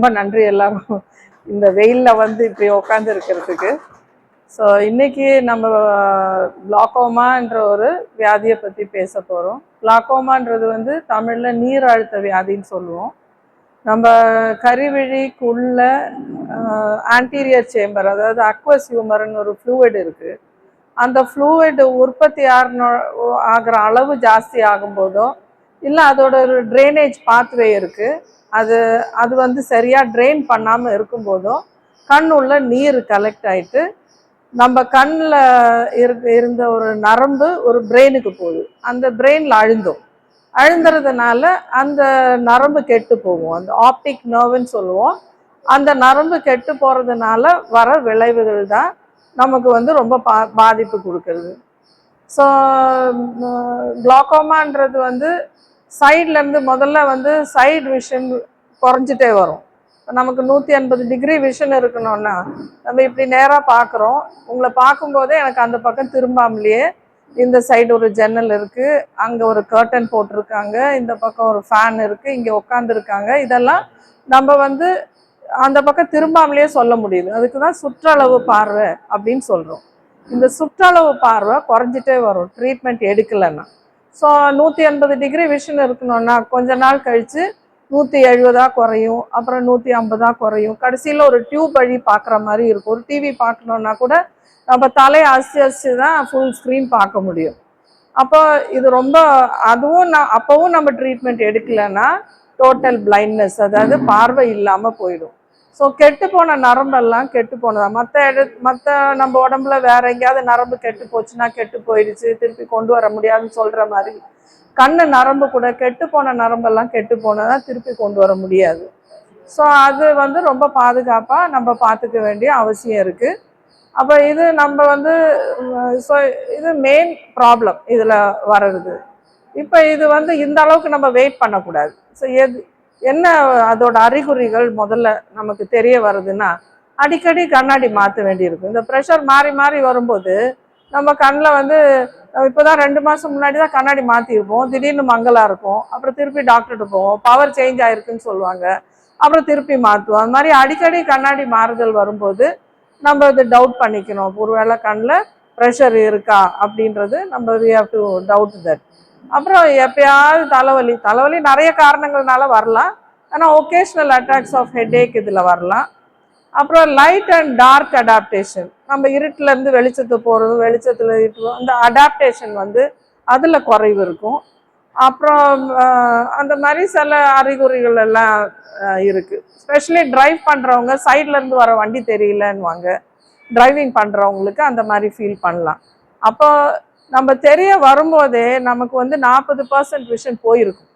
ரொம்ப நன்றி எல்லாரும். இந்த வெயிலில் வந்து இப்படி உட்காந்து இருக்கிறதுக்கு. ஸோ இன்றைக்கி நம்ம பிளாக்கோமான்ற ஒரு வியாதியை பற்றி பேச போகிறோம் பிளாக்கோமான்றது வந்து தமிழில் நீர் அழுத்த வியாதின்னு சொல்லுவோம். நம்ம கருவிழிக்குள்ள ஆன்டீரியர் சேம்பர் அதாவது அக்வஸ் ஹியூமர்னு ஒரு ஃப்ளூயிட் இருக்குது அந்த ஃப்ளூயிட் உற்பத்தி ஆகிற ஆகிற அளவு ஜாஸ்தி ஆகும்போதோ இல்லை அதோட ஒரு ட்ரைனேஜ் பாத்வே இருக்குது அது அது வந்து சரியாக ட்ரெயின் பண்ணாமல் இருக்கும்போதும் கண் உள்ள நீர் கலெக்ட் ஆகிட்டு நம்ம கண்ணில் இருந்த ஒரு நரம்பு ஒரு பிரெயினுக்கு போகுது. அந்த பிரெயினில் அழுந்தும். அழுந்துறதுனால அந்த நரம்பு கெட்டு போகும். அந்த ஆப்டிக் நர்வுன்னு சொல்லுவோம். அந்த நரம்பு கெட்டு போகிறதுனால வர விளைவுகள் தான் நமக்கு வந்து ரொம்ப பா பாதிப்பு கொடுக்குறது ஸோ குளாக்கோமான்றது வந்து சைட்லேருந்து முதல்ல வந்து சைடு விஷன் குறைஞ்சிட்டே வரும். இப்போ நமக்கு நூற்றி ஐம்பது டிகிரி விஷன் இருக்கணும்னா நம்ம இப்படி நேராக பார்க்குறோம் உங்களை பார்க்கும்போதே எனக்கு அந்த பக்கம் திரும்பாமலேயே இந்த சைடு ஒரு ஜன்னல் இருக்குது அங்கே ஒரு கர்டன் போட்டிருக்காங்க இந்த பக்கம் ஒரு ஃபேன் இருக்குது இங்கே உட்காந்துருக்காங்க இதெல்லாம் நம்ம வந்து அந்த பக்கம் திரும்பாமலேயே சொல்ல முடியுது. அதுக்கு தான் சுற்றளவு பார்வை அப்படின்னு சொல்கிறோம் இந்த சுற்றளவு பார்வை குறைஞ்சிட்டே வரும். ட்ரீட்மெண்ட் எடுக்கலைன்னா. ஸோ நூற்றி எண்பது டிகிரி விஷன் இருக்கணும்னா கொஞ்ச நாள் கழித்து நூற்றி எழுபதாக குறையும் அப்புறம் நூற்றி ஐம்பதாக குறையும். கடைசியில் ஒரு டியூப் வழி பார்க்குற மாதிரி இருக்கும். ஒரு டிவி பார்க்கணுன்னா கூட நம்ம தலையை அசி அசி தான் ஃபுல் ஸ்க்ரீன் பார்க்க முடியும். அப்போ இது ரொம்ப அதுவும் நான் அப்போவும் நம்ம ட்ரீட்மெண்ட் எடுக்கலைன்னா டோட்டல் பிளைண்ட்னஸ் அதாவது பார்வை இல்லாமல் போயிடும். ஸோ கெட்டு போன நரம்பெல்லாம் கெட்டு போனதா? மற்ற இட மற்ற நம்ம உடம்புல வேற எங்கேயாவது நரம்பு கெட்டு போச்சுன்னா கெட்டு போயிடுச்சு திருப்பி கொண்டு வர முடியாதுன்னு சொல்கிற மாதிரி. கண்ணு நரம்பு கூட கெட்டு போன நரம்பெல்லாம் கெட்டு போனதான் திருப்பி கொண்டு வர முடியாது. ஸோ அது வந்து ரொம்ப பாதுகாப்பாக நம்ம பார்த்துக்க வேண்டிய அவசியம் இருக்குது அப்போ இது நம்ம வந்து ஸோ இது மெயின் ப்ராப்ளம் இதில் வர்றது. இப்போ இது வந்து இந்த அளவுக்கு நம்ம வெயிட் பண்ணக்கூடாது. ஸோ எது என்ன அதோட அறிகுறிகள் முதல்ல நமக்கு தெரிய வருதுன்னா அடிக்கடி கண்ணாடி மாற்ற வேண்டியிருக்கும். இந்த ப்ரெஷர் மாறி மாறி வரும்போது நம்ம கண்ணில் வந்து இப்போ தான் ரெண்டு மாதம் முன்னாடி தான் கண்ணாடி மாற்றிருப்போம் திடீர்னு மங்கலாக இருக்கும். அப்புறம் திருப்பி டாக்டர்கிட்ட போவோம். பவர் சேஞ்ச் ஆயிருக்குன்னு சொல்லுவாங்க. அப்புறம் திருப்பி மாற்றுவோம் அது மாதிரி அடிக்கடி கண்ணாடி மாறுதல் வரும்போது நம்ம இது டவுட் பண்ணிக்கணும். ஒருவேளை கண்ணில் ப்ரெஷர் இருக்கா அப்படின்றது நம்ம we have to doubt that அப்புறம் எப்பயாவது தலைவலி. தலைவலி நிறைய காரணங்கள்னால வரலாம். ஆனால் ஒகேஷ்னல் அட்டாக்ஸ் ஆஃப் ஹெட்ஏக் இதில் வரலாம். அப்புறம் லைட் அண்ட் டார்க் அடாப்டேஷன் நம்ம இருட்டிலேருந்து வெளிச்சத்துக்கு போகிறதும் வெளிச்சத்தில் இருட்டு அந்த அடாப்டேஷன் வந்து அதில் குறைவு இருக்கும். அப்புறம் அந்த மாதிரி சில அறிகுறிகள் எல்லாம் இருக்குது இருக்கு. ஸ்பெஷலி ட்ரைவ் பண்ணுறவங்க இருந்து வர வண்டி தெரியலன்னுவாங்க. டிரைவிங் பண்ணுறவங்களுக்கு அந்த மாதிரி ஃபீல் பண்ணலாம். அப்போ நம்ம தெரிய வரும்போதே நமக்கு வந்து நாற்பது பர்சன்ட் விஷன் போயிருக்கும்.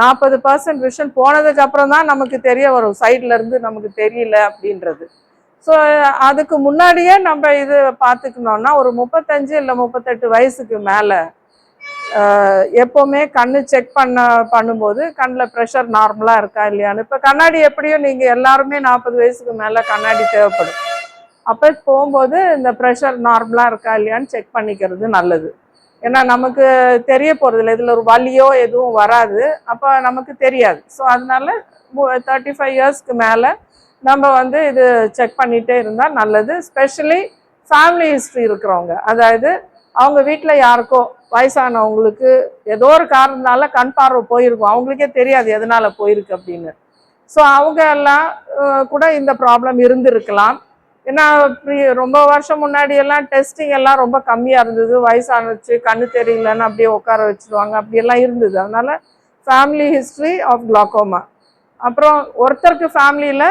நாற்பது பர்சன்ட் விஷன் போனதுக்கு அப்புறம் தான் நமக்கு தெரிய வரும். சைட்ல இருந்து நமக்கு தெரியல அப்படின்றது. ஸோ அதுக்கு முன்னாடியே நம்ம இது பார்த்துக்கணும்னா ஒரு முப்பத்தஞ்சு இல்லை முப்பத்தெட்டு வயசுக்கு மேலே எப்போவுமே கண்ணு செக் பண்ண பண்ணும்போது கண்ணில் ப்ரெஷர் நார்மலாக இருக்கா இல்லையான்னு. இப்போ கண்ணாடி எப்படியும் நீங்கள் எல்லாருமே நாற்பது வயசுக்கு மேலே கண்ணாடி தேவைப்படும். அப்போ போகும்போது இந்த ப்ரெஷர் நார்மலாக இருக்கா இல்லையான்னு செக் பண்ணிக்கிறது நல்லது. ஏன்னா நமக்கு தெரிய போகிறதில்ல இதில் ஒரு வலியோ எதுவும் வராது. அப்போ நமக்கு தெரியாது. ஸோ அதனால தேர்ட்டி ஃபைவ் இயர்ஸ்க்கு மேலே நம்ம வந்து இது செக் பண்ணிகிட்டே இருந்தால் நல்லது. ஸ்பெஷலி ஃபேமிலி ஹிஸ்ட்ரி இருக்கிறவங்க. அதாவது அவங்க வீட்டில் யாருக்கோ வயசானவங்களுக்கு ஏதோ ஒரு காரணத்தினால கண் பார்வை போயிருக்கும். அவங்களுக்கே தெரியாது எதனால் போயிருக்கு அப்படின்னு. ஸோ அவங்க எல்லாம் கூட இந்த ப்ராப்ளம் இருந்திருக்கலாம். ஏன்னா ரொம்ப வருஷம் முன்னாடி எல்லாம் டெஸ்டிங் எல்லாம் ரொம்ப கம்மியாக இருந்தது. வயசானுச்சு கண்ணு தெரியலன்னு அப்படியே உட்கார வச்சிருவாங்க. அப்படியெல்லாம் இருந்தது. அதனால ஃபேமிலி ஹிஸ்ட்ரி ஆஃப் குளாக்கோமா அப்புறம் ஒருத்தருக்கு ஃபேமிலியில்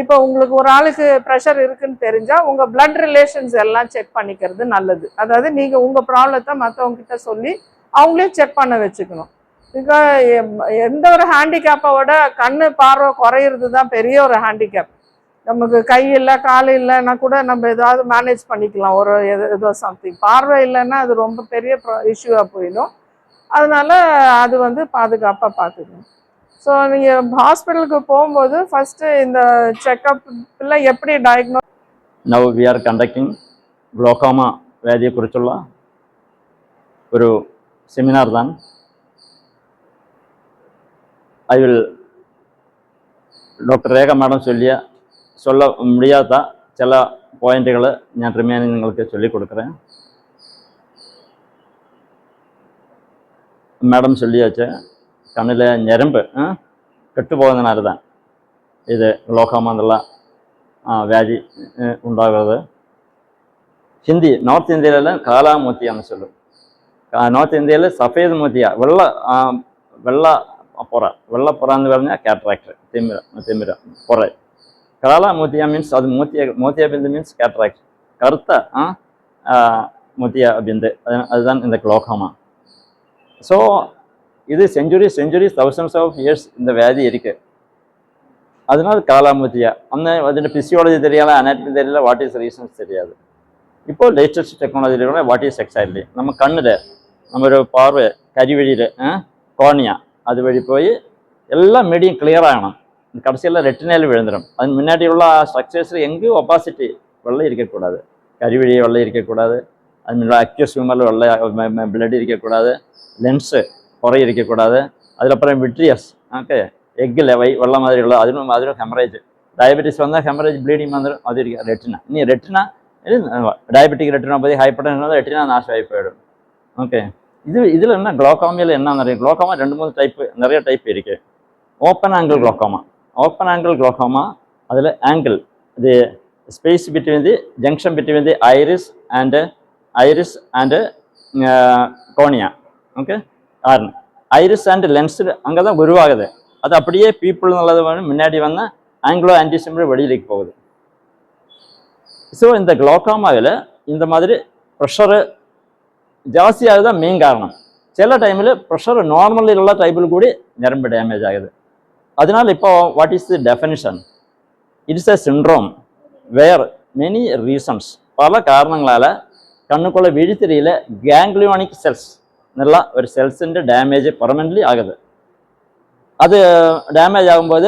இப்போ உங்களுக்கு ஒரு ஆளுக்கு ப்ரெஷர் இருக்குன்னு தெரிஞ்சா உங்க பிளட் ரிலேஷன்ஸ் எல்லாம் செக் பண்ணிக்கிறது நல்லது. அதாவது நீங்க உங்க ப்ராப்ளத்தை மற்றவங்க கிட்ட சொல்லி அவங்களையும் செக் பண்ண வச்சுக்கணும். இப்போ எந்த ஒரு ஹேண்டிகேப்போட கண்ணு பார்வை குறையிறது தான் பெரிய ஒரு ஹேண்டிகேப் நமக்கு கை இல்லை கால் இல்லைன்னா கூட நம்ம ஏதாவது மேனேஜ் பண்ணிக்கலாம் ஒரு எது- ஏதோ சம்திங் பார்வை இல்லைன்னா அது ரொம்ப பெரிய இஷ்யூவாக போயிடும் அதனால அது வந்து பாதுகாப்பாக பார்த்துக்கணும் ஸோ நீங்கள் ஹாஸ்பிட்டலுக்கு போகும்போது ஃபஸ்ட்டு இந்த செக்கப்பில் எப்படி டயக்னோ now we are conducting glaucoma വ്യാധിയെക്കുറിച്ചുള്ള ഒരു സെമിനാർ താൻ I will doctor Rekha madam ചൊല്ലിയ சொல்ல முடியாத ചില പോയിന്റുകൾ ഞാൻ ട്രിമ്യാനി നിങ്ങൾക്ക് ചൊല്ലിക്കൊടുക്കറേ. മാഡം ചൊല്ലിയാച്ച് കണ്ണിലെ ഞരമ്പ് കെട്ടുപോകുന്നതിനാലതാണ് ഇത് ഗ്ലോക്കോമ എന്നുള്ള വ്യാധി ഉണ്ടാകുന്നത് ഹിന്ദി നോർത്ത് ഇന്ത്യയിലെല്ലാം കാലാമൂത്തിയ എന്ന് ചൊല്ലും. നോർത്ത് ഇന്ത്യയിൽ സഫേദ് മൂത്തിയ വെള്ള വെള്ള പുറ വെള്ളപ്പുറ എന്ന് പറഞ്ഞാൽ കാറ്ററാക്ട് തിമിര തിമിര പുറ. കാലാമൂത്തിയ മീൻസ് അത് മൂത്തിയ മൂത്തിയ ബിന്ദു മീൻസ് കാറ്ററാക്ട് കറുത്ത ആ ആ, മൂത്തിയ ബിന്ദു അത് அதுதான் இந்த ഗ്ലോക്കോമ ஸோ இது century centuries thousands of years இந்த வியாதி இருக்கு அதனால காலாமூத்தியா அந்த അതിൻ്റെ ഫിസിയോളജി தெரியாத അനാറ്റമി தெரியல வாட் இஸ் ரீசன்ஸ் தெரியாது இப்போ லேட்டஸ்ட் டெக்னாலஜியில வாட் இஸ் எக்ஸாக்ட்லி நம்ம கண்ணில் நம்ம ஒரு பார்வை കരിവഴിയിൽ കോണിയ അതുവഴി പോയി എല്ലാ மீடியம் கிளியர் ஆகணும் கடைசியில் ரெட்டினையில் விழுந்துடும் அது முன்னாடி உள்ள ஸ்ட்ரக்சர்ஸில் எங்கேயும் ஒப்பாசிட்டி வெள்ளை இருக்கக்கூடாது. கருவிழி வெள்ளம் இருக்கக்கூடாது. அது முன்னாடி அக்யூஸ் ஹியூமரில் வெள்ளை பிளட் இருக்கக்கூடாது. லென்ஸு குறை இருக்கக்கூடாது. அதுக்கப்புறம் விட்ரியஸ் ஓகே எக் லெவை வெள்ளம் மாதிரி உள்ள அதுவும் அதுவும் ஹெமரேஜ் டயபெட்டிஸ் வந்தால் ஹெமரேஜ் ப்ளீடிங் வந்துடும் அது இருக்கு ரெட்டினா நீ ரெட்டினா டயபெட்டிக் ரெட்டினோபதி இருந்தால் ரெட்டினா நாசமாகி போயிடும். ஓகே இது இதில் என்ன குளோகாமியில் என்ன நிறைய குளோகாமா ரெண்டு மூணு டைப்பு நிறைய டைப் இருக்கு. Open angle glaucoma open angle glaucoma அதில் ஆங்கிள் இது space between the junction between the iris and iris and cornea okay ஆர்னு iris and lens அங்கே தான் உருவாகுது. அது அப்படியே பீப்புள் நல்லது முன்னாடி வந்தால் ஆங்கிலோ ஆன்டிசிமில் வெளியிலேக்கு போகுது. ஸோ இந்த குளோக்காமாவில் இந்த மாதிரி ப்ரெஷரு ஜாஸ்தியாக தான் மெயின் காரணம். சில டைமில் ப்ரெஷர் நார்மல் உள்ள டைபிள் கூடி நரம்பு டேமேஜ் ஆகுது. அதனால இப்போ what is the definition it's a syndrome where many reasons പല കാരണങ്ങളാൽ കണ്ണുക്കുള്ള വിഴിത്തിരിയിൽ ഗാംഗ്ലിയോണിക് സെൽസ് എന്നുള്ള ഒരു സെൽസിൻ്റെ ഡാമേജ് പെർമനൻ്റ്ലി ആകുത് അത് ഡാമേജ് ആകുമ്പോൾ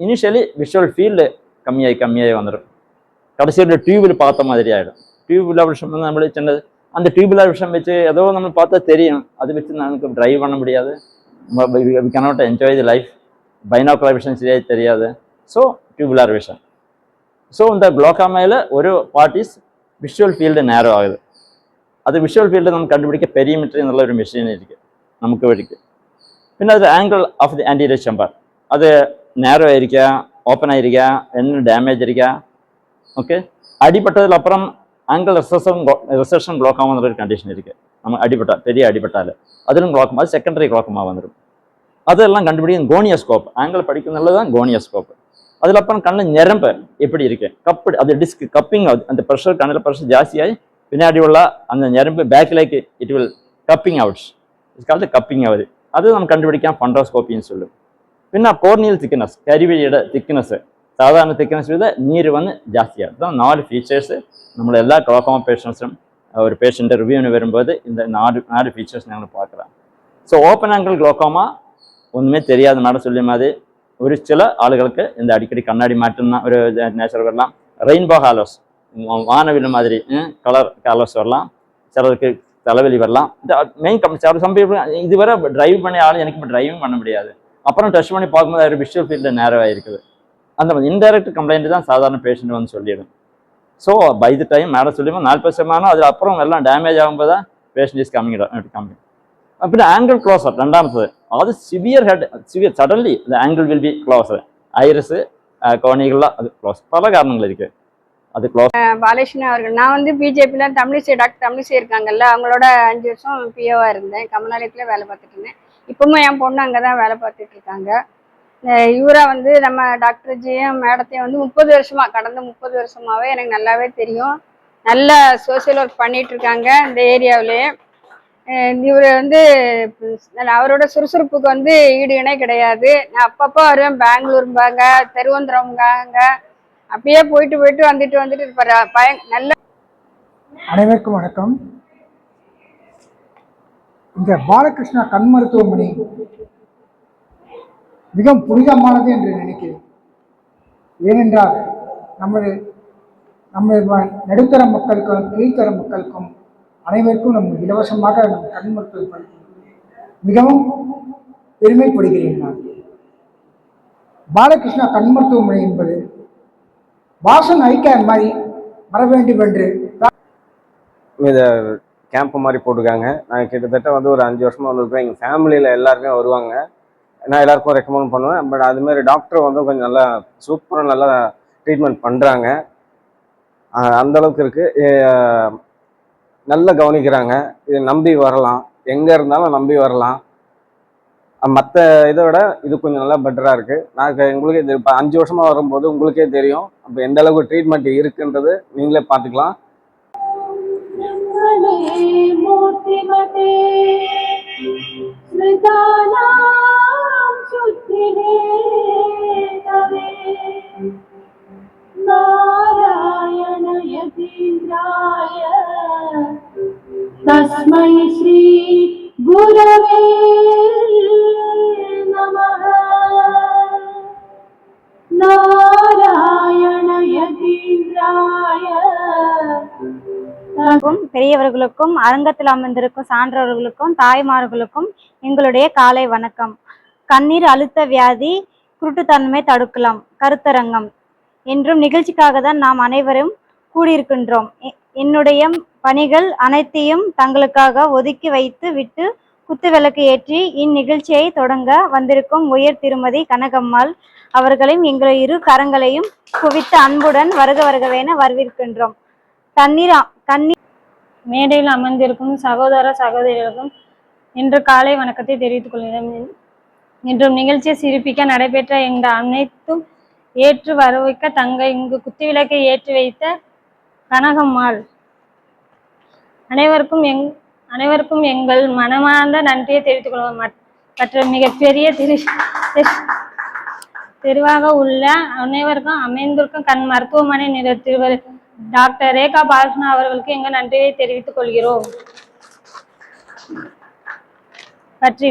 ഇനിഷ്യലി വിഷ്വൽ ഫീൽഡ് കമ്മിയായി കമ്മിയായി வந்துடும் கடைசியில் டியூபில் பார்த்த மாதிரி ஆகிடும் டியூபுலர் விஷம் வந்து நம்மளே சின்னது அந்த டியூபுலர் விஷம் வச்சு ஏதோ நம்ம பார்த்தா தெரியும் அது வச்சு நமக்கு டிரைவ் பண்ண முடியாது we cannot enjoy the life binocular vision சரியாக தெரியாது ஸோ டியூபுலர் விஷன் ஸோ இந்த குளோக்காமையில் ஒரு பார்ட்டிஸ் விஷுவல் ஃபீல்டு நேரோ ஆகுது അത് വിഷ്വൽ ഫീൽഡ് നമുക്ക് കണ്ടുപിടിക്കുക പെരിമീറ്റർ എന്നുള്ള ഒരു മെഷീൻ ഇരിക്കും നമുക്ക് വഴിക്ക് പിന്നെ അത് angle of the anterior chamber അത് നേരോ ആയിരിക്കുക ഓപ്പൺ ആയിരിക്കുക என்ன ഡാമേജ് ഇരിക്കുക ഓക്കെ അടിപ്പെട്ടതിലപ്പുറം ആംഗിൾ റിസഷൻ റിസഷൻ ഗ്ലോക്കാമ എന്നൊരു കണ്ടീഷൻ ഇരിക്കുക നമ്മൾ അടിപ്പെട്ട പെരിയ അടിപ്പെട്ടാൽ അതിലും ഗ്ലോക്കം അത് സെക്കൻഡറി ഗ്ലോക്കമാ വന്നിരും அதெல்லாம் கண்டுபிடிக்கும் கோனியோஸ்கோப். ஆங்கிள் படிக்கிறதுனால தான் கோனியோஸ்கோப். அதில் அப்புறம் கண்ணில் நிரம்ப. எப்படி இருக்கு? கப்பு அது டிஸ்க் கப்பிங் ஆகுது அந்த ப்ரெஷர் கண்ணில் ப்ரெஷர் ஜாஸ்தியாகி பின்னாடி உள்ள அந்த நிரம்பு பேக்லேக்கு it will cupping outs it's cupping ஆகுது அது நம்ம கண்டுபிடிக்காம பண்ட்ரோஸ்கோப்பின்னு சொல்லும் பின்ன கோர்னியல் திக்னஸ் கருவியோட திக்னஸ் சாதாரண திக்னஸ் விட நீர் வந்து ஜாஸ்தியாகும் தான் நாலு ஃபீச்சர்ஸு நம்ம எல்லா குளோகோமா பேஷண்ட்ஸும் ஒரு பேஷண்ட்டை ரிவ்யூன்னு வரும்போது இந்த நாலு நாலு ஃபீச்சர்ஸ் நாங்கள் பார்க்குறோம் ஸோ ஓப்பன் ஆங்கிள் குளோகோமா ஒன்றுமே தெரியாத மேடம் சொல்லி மாதிரி ஒரு சில ஆளுகளுக்கு இந்த அடிக்கடி கண்ணாடி மாட்டுன்னா ஒரு நேச்சர் வரலாம் ரெயின்போ ஹாலோஸ் வானவில் மாதிரி கலர் ஹாலோஸ் வரலாம் சிலருக்கு தலைவலி வரலாம் இந்த மெயின் கம் சில சம் people இதுவரை டிரைவ் பண்ணி ஆள் எனக்கு இப்போ டிரைவிங் பண்ண முடியாது அப்புறம் டச் பண்ணி பார்க்கும்போது ஒரு விஷுவல் ஃபீல்டில் நேரம் இருக்குது அந்த இன்டைரக்ட் கம்ப்ளைண்ட் தான் சாதாரண பேஷண்ட் வந்து சொல்லிடும் so by the time madam சொல்லிடுவோம் நாற்பது சதமானம் அது அப்புறம் எல்லாம் டேமேஜ் ஆகும்போது தான் பேஷண்ட் இஸ் கம்மிங் கம்மி പിന്നെ ആംഗിൾ ക്ലോസർ രണ്ടാമത്തത് അത് severe head severe suddenly the angle will be closer iris കോണികളുടെ അത് ക്ലോസ് പല കാരണങ്ങളിരിക്കും அது க்ளோஸ் பாலகிருஷ்ணன் அவர்கள் நான் வந்து பிஜேபியில் தமிழிசை டாக்டர் தமிழிசை இருக்காங்கல்ல அவங்களோட அஞ்சு வருஷம் பிஓவாக இருந்தேன் கமலாலயத்தில் வேலை பார்த்துட்டு இருந்தேன் இப்பவும் என் பொண்ணு அங்கே தான் வேலை பார்த்துட்டு இருக்காங்க அஹ் இவரை வந்து நம்ம டாக்டர் ஜியும் மேடத்தையும் வந்து முப்பது வருஷமா கடந்த முப்பது வருஷமாவே எனக்கு நல்லாவே தெரியும் நல்ல சோசியல் ஒர்க் பண்ணிட்டு இருக்காங்க இந்த ஏரியாவிலேயே இவர் வந்து அவரோட சுறுசுறுப்புக்கு வந்து ஈடு இணை கிடையாது. நான் அப்பப்போ வருவேன் பெங்களூரும்பாங்க திருவனந்தபுரம்பாங்க அப்படியே போயிட்டு போயிட்டு வந்துட்டு வந்துட்டு இருப்பாரு. பய நல்ல அனைவருக்கும் வணக்கம். இந்த பாலகிருஷ்ணா கண் மருத்துவமனை மிகவும் புனிதமானது என்று நினைக்கிறேன். ஏனென்றால் நமது நம்ம நடுத்தர மக்களுக்கும் கீழ்த்தர மக்களுக்கும் அனைவருக்கும் நம்ம இலவசமாக நம் கண் மருத்துவம் படிக்கிறோம் மிகவும் பெருமைப்படுகிறேன் நான். பாலகிருஷ்ணா கண் மருத்துவமனை என்பது வாசன் ஐக்கேர் மாதிரி வர வேண்டும் என்று இதை கேம்ப் மாதிரி போட்டிருக்காங்க. நான் கிட்டத்தட்ட வந்து ஒரு அஞ்சு வருஷமாக வந்திருக்கேன். எங்கள் ஃபேமிலியில் எல்லாருமே வருவாங்க. நான் எல்லாருக்கும் ரெக்கமெண்ட் பண்ணுவேன். பட் அதுமாரி டாக்டர் வந்து கொஞ்சம் நல்லா சூப்பராக நல்லா ட்ரீட்மெண்ட் பண்ணுறாங்க அந்த அளவுக்கு இருக்குது நல்லா கவனிக்கிறாங்க. இதை நம்பி வரலாம். எங்கே இருந்தாலும் நம்பி வரலாம். மற்ற இதை விட இது கொஞ்சம் நல்லா பெட்டராக இருக்குது நான் உங்களுக்கே தெரியும் இப்போ அஞ்சு வருஷமாக வரும்போது உங்களுக்கே தெரியும். அப்போ எந்த அளவுக்கு ட்ரீட்மெண்ட் இருக்குன்றது நீங்களே பார்த்துக்கலாம். க்கும் பெரியவர்களுக்கும் அரங்கத்தில் அமர்ந்திருக்கும் சான்றவர்களுக்கும் தாய்மார்களுக்கும் எங்களுடைய காலை வணக்கம். கண்ணீர் அழுத்த வியாதி குருட்டுத்தன்மை தடுக்கலாம். கருத்தரங்கம். என்றும் நிகழ்ச்சிக்காக தான் நாம் அனைவரும் கூடியிருக்கின்றோம். என்னுடைய பணிகள் அனைத்தையும் தங்களுக்காக ஒதுக்கி வைத்து விட்டு குத்துவிளக்கு ஏற்றி இந்நிகழ்ச்சியை தொடங்க வந்திருக்கும் உயர் திருமதி கனகம்மாள் அவர்களையும் எங்கள் இரு கரங்களையும் குவித்து அன்புடன் வருக வருகவேன வரவேற்கின்றோம். தண்ணீர் அ- மேடையில் அமர்ந்திருக்கும் சகோதர சகோதரிகளுக்கும் இன்று காலை வணக்கத்தை தெரிவித்துக் கொள்கிறேன். இன்றும் நிகழ்ச்சியை சிரிப்பிக்க நடைபெற்ற எங்கள் அனைத்தும் ஏற்று வரவைக்க தங்க இங்கு குத்துவிளக்கை ஏற்றி வைத்த கனகம்மாள். அனைவருக்கும் எங் அனைவருக்கும் எங்கள் மனமார்ந்த நன்றியை தெரிவித்துக் கொள்வோம். மற்ற மிகப்பெரிய திரு தெருவாக உள்ள அனைவருக்கும் அமைந்திருக்கும் கண் மருத்துவமனை நிறுத்திவர் டாக்டர் ரேகா பாலகிருஷ்ணா அவர்களுக்கு எங்கள் நன்றியை தெரிவித்துக் கொள்கிறோம். பற்றி